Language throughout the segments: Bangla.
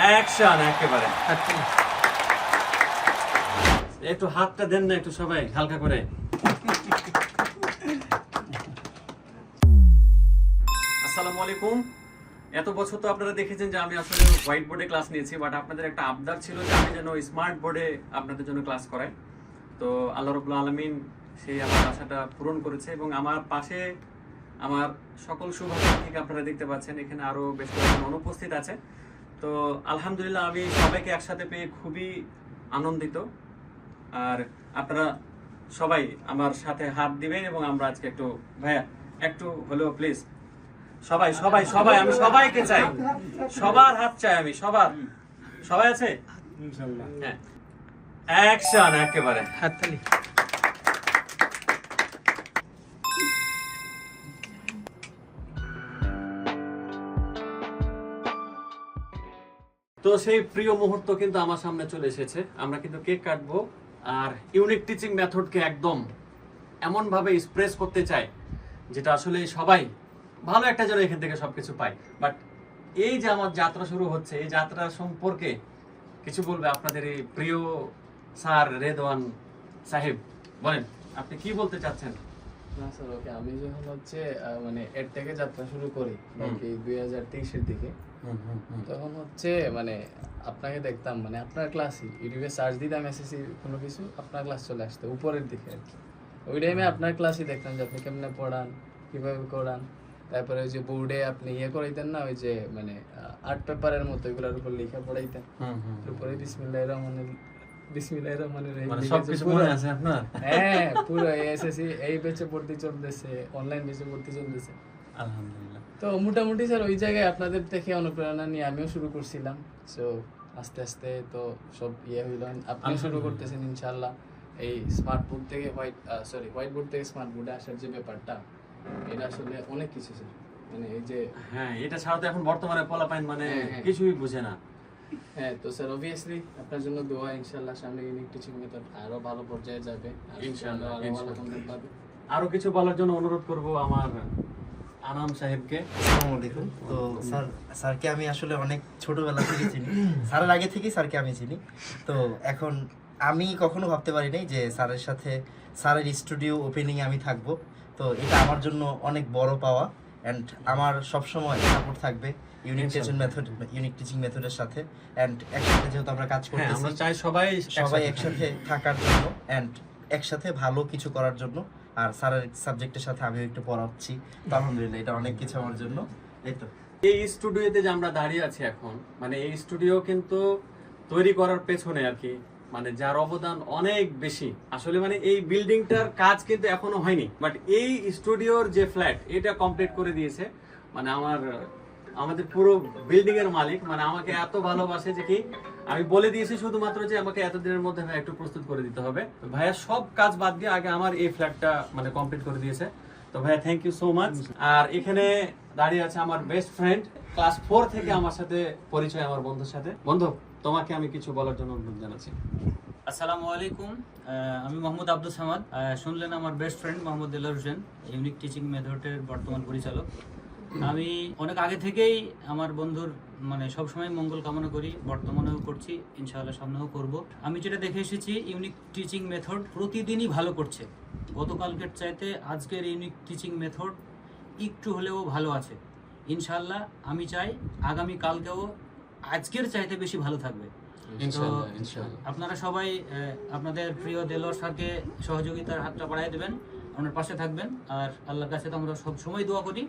অ্যাকশন একেবারে। একটু হাতটা দেন না একটু সবাই হালকা করে। আসসালামু আলাইকুম। এত বছর তো আপনারা দেখেছেন যে আমি আসলে হোয়াইট বোর্ডে ক্লাস নিয়েছি বাট আপনাদের একটা আবদার ছিল যে আমি যেন স্মার্ট বোর্ডে আপনাদের জন্য ক্লাস করাই। তো আল্লাহ রবুল্লা আলমিন সেই আমার আশাটা পূরণ করেছে এবং আমার পাশে আমার সকল শুভাকাঙ্ক্ষীকে আপনারা দেখতে পাচ্ছেন। এখানে আরও বেশ কয়েকজন অনুপস্থিত আছে। তো আলহামদুলিল্লাহ আমি সবাইকে একসাথে পেয়ে খুবই আনন্দিত। আর আপনারা সবাই আমার সাথে হাত দিবেন এবং আমরা আজকে একটু ভাইয়া একটু হলেও প্লিজ সবাই সবাই সবাই আমি সবাইকে চাই। সবার হাত চাই আমি সবার। সবাই আছে? হ্যাঁ। অ্যাকশন একেবারে। হাততালি। তো সেই প্রিয় মুহূর্ত কিন্তু আমার সামনে চলে এসেছে। আমরা কিন্তু কেক কাটবো আর ইউনিক টিচিং মেথডকে একদম এমন ভাবে এক্সপ্রেস করতে চাই যেটা আসলে সবাই ভালো একটা যেন এখান থেকে সবকিছু পাই বাট এই যে আমার যাত্রা শুরু হচ্ছে এই যাত্রা সম্পর্কে কিছু বলবে আপনাদের এই প্রিয় স্যার রেদওয়ান সাহেব? বলেন আপনি কি বলতে চাচ্ছেন? না স্যার ওকে আমি যখন হচ্ছে মানে এর থেকে যাত্রা শুরু করি দুই হাজার তেইশের দিকে তখন হচ্ছে মানে আপনাকে দেখতাম মানে আপনার ক্লাসই ইউটিউবে সার্চ দিতাম এসএসসি কোনো কিছু আপনার ক্লাস চলে আসতো উপরের দিকে আর কি। ওই টাইমে আপনার ক্লাসই দেখতাম যে আপনি কেমনে পড়ান কীভাবে করান। তারপরে ওই যে বোর্ডে আপনি ইয়ে করাইতেন না ওই যে মানে আর্ট পেপারের মতো এগুলোর উপর লেখা পড়াইতেন। উপরে বিসমিল্লাহ রহমান বিসমিল্লাহ রহমান মানে মনে আছে আপনার? হ্যাঁ পুরো এসএসসি এই বেচে ভর্তি চলতেছে অনলাইন বেচে ভর্তি চলতেছে। আলহামদুলিল্লাহ। তো মোটামুটি স্যার ওই জায়গায় আপনাদের থেকে অনুপ্রেরণা নিয়ে আমিও শুরু করছিলাম। সো আস্তে আস্তে তো সব ইয়ে হইল। আপনি শুরু করতেছেন ইনশাল্লাহ এই স্মার্ট বোর্ড থেকে হোয়াইট সরি হোয়াইট বোর্ড থেকে স্মার্ট বোর্ডে আসার যে ব্যাপারটা এটা আসলে অনেক কিছু স্যার। মানে এই যে হ্যাঁ এটা ছাড়া তো এখন বর্তমানে পোলাপাইন মানে হ্যাঁ, হ্যাঁ। কিছুই বুঝে না। হ্যাঁ তো স্যার অবভিয়াসলি আপনার জন্য দোয়া ইনশাল্লাহ সামনে ইউনিক টিচিং মেথড আরও ভালো পর্যায়ে যাবে। আর ইনশাআল্লাহ, আরও ভালো পাবে। আরও কিছু বলার জন্য অনুরোধ করব আমার আনাম সাহেবকে। আসসালামু আলাইকুম। তো স্যার স্যারকে আমি আসলে অনেক ছোটবেলা থেকে চিনি। স্যারের আগে থেকেই স্যারকে আমি চিনি। তো এখন আমি কখনো ভাবতে পারি নাই যে স্যারের সাথে স্যারের স্টুডিও ওপেনিংয়ে আমি থাকব। তো এটা আমার জন্য অনেক বড় পাওয়া। অ্যান্ড আমার সবসময় সাপোর্ট থাকবে unique teaching method unique teaching মেথডের সাথে। অ্যান্ড একসাথে যেহেতু আমরা কাজ হ্যাঁ আমরা চাই সবাই সবাই একসাথে থাকার জন্য। অ্যান্ড একসাথে ভালো কিছু করার জন্য আর স্যারের সাবজেক্টের সাথে আমিও একটু পড়াচ্ছি। আলহামদুলিল্লাহ, এটা অনেক কিছু আমার জন্য। এই তো। এই স্টুডিওতে যে আমরা দাঁড়িয়ে আছি এখন মানে এই স্টুডিও কিন্তু তৈরি করার পেছনে আর কি মানে যার অবদান অনেক বেশি। আসলে মানে এই বিল্ডিংটার কাজ কিন্তু এখনও হয়নি বাট এই স্টুডিওর যে ফ্ল্যাট, এটা কমপ্লিট করে দিয়েছে। মানে আমার আমাদের পুরো বিল্ডিং এর মালিক মানে আমাকে এত ভালোবাসে যে কি আমি বলে দিয়েছি শুধুমাত্র যে আমাকে এতদিনের মধ্যে ভাই একটু প্রস্তুত করে দিতে হবে। ভাইয়া সব কাজ বাদ দিয়ে আগে আমার এই ফ্ল্যাটটা মানে কমপ্লিট করে দিয়েছে। তো ভাইয়া থ্যাংক ইউ সো মাচ আর এখানে দাঁড়িয়ে আছে আমার বেস্ট ফ্রেন্ড ক্লাস ফোর থেকে আমার সাথে পরিচয় আমার বন্ধুর সাথে। বন্ধু, তোমাকে আমি কিছু বলার জন্য অনুরোধ জানাচ্ছি। আসসালামু আলাইকুম। আমি মোহাম্মদ আব্দুল সামাদ। শুনলেন আমার best friend Mohammad Dilar Hossain unique teaching মেথডের বর্তমান পরিচালক। আমি অনেক আগে থেকেই আমার বন্ধুর মানে সবসময় মঙ্গল কামনা করি বর্তমানেও করছি ইনশাআল্লাহ সামনেও করব। আমি যেটা দেখে এসেছি ইউনিক টিচিং মেথড প্রতিদিনই ভালো করছে। গতকালকের চাইতে আজকের ইউনিক টিচিং মেথড একটু হলেও ভালো আছে। ইনশাআল্লাহ আমি চাই আগামী কালকেও আজকের চাইতে বেশি ভালো থাকবে। আপনারা সবাই আপনাদের প্রিয় দেলোর স্যারকে সহযোগিতার হাতটা বাড়াই দেবেন আপনার পাশে থাকবেন আর আল্লাহর কাছে তো আমরা সব সময় দোয়া করি।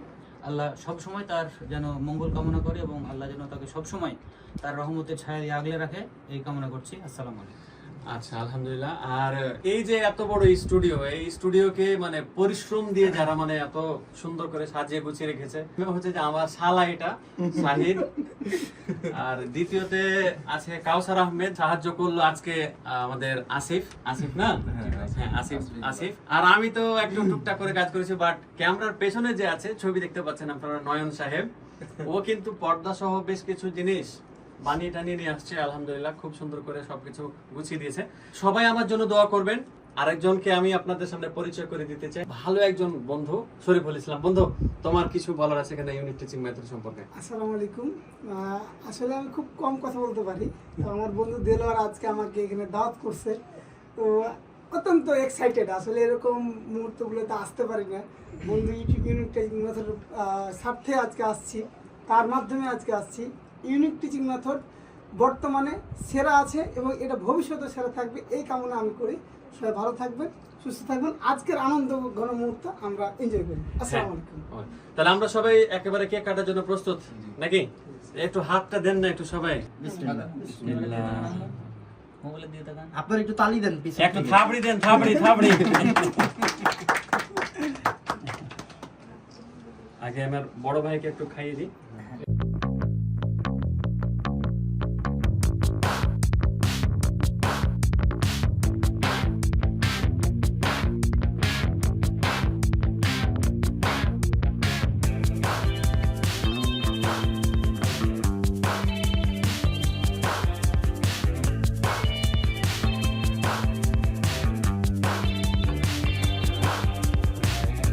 আল্লাহ সব সময় তার যেন মঙ্গল কামনা করে এবং আল্লাহ যেন তাকে সব সময় তার রহমতের ছায়া দিয়ে আগলে রাখে এই কামনা করছি। আসসালামু আলাইকুম। আচ্ছা আলহামদুলিল্লাহ। আর এই যে এত বড় স্টুডিও এই স্টুডিওকে মানে পরিশ্রম দিয়ে যারা মানে এত সুন্দর করে সাজিয়ে গুছিয়ে রেখেছে হচ্ছে যে আমার শালা এটা শাহিদ আর দ্বিতীয়তে আছে কাউসার আহমেদ সাহায্য করল আজকে আহ, আমাদের আসিফ। আসিফ না? হ্যাঁ আসিফ আসিফ আর আমি তো একটু টুকটাক করে কাজ করেছি বাট ক্যামেরার পেছনে যে আছে ছবি দেখতে পাচ্ছেন আপনারা নয়ন সাহেব। ও কিন্তু পর্দা সহ বেশ কিছু জিনিস বানিয়ে টানিয়ে নিয়ে আসছে আলহামদুলিল্লাহ খুব সুন্দর করে সবকিছু গুছিয়ে দিয়েছে। সবাই আমার জন্য দোয়া করবেন। আরেকজনকে আমি আপনাদের সামনে পরিচয় করে দিতে চাই। ভালো একজন বন্ধু শরীফুল ইসলাম। বন্ধু তোমার কিছু বলার আছে এখানে ইউনিট টিচিং মেথড সম্পর্কে? আসসালামু আলাইকুম। আহ, আসলে আমি খুব কম কথা বলতে পারি। তো আমার বন্ধু দেলোয়ার আজকে আমাকে এখানে দাওয়াত করছে। তো অত্যন্ত এক্সাইটেড আসলে এরকম মুহূর্তগুলোতে আসতে পারি না। বন্ধু ইউটিউব ইউনিক টিচিং মেথড স্বার্থে আজকে আসছি। তার মাধ্যমে আজকে আসছি। ইউনিক টিচিং মেথড বর্তমানে সেরা আছে এবং এটা ভবিষ্যতে সেরা থাকবে এই কামনা আমি করি। সবাই ভালো থাকবেন সুস্থ থাকবেন। আজকের আনন্দ ঘন মুহূর্ত আমরা এনজয় করি। আসসালামু আলাইকুম। তাহলে আমরা সবাই একেবারে কেক কাটার জন্য প্রস্তুত নাকি? একটু হাতটা দেন না একটু সবাই। মোবাইলে দিয়ে তাকান আপনার একটু তালি দেন পিছনে একটু থাপড়ি দেন থাপড়ি থাপড়ি। আগে আমার বড় ভাইকে একটু খাইয়ে দিই।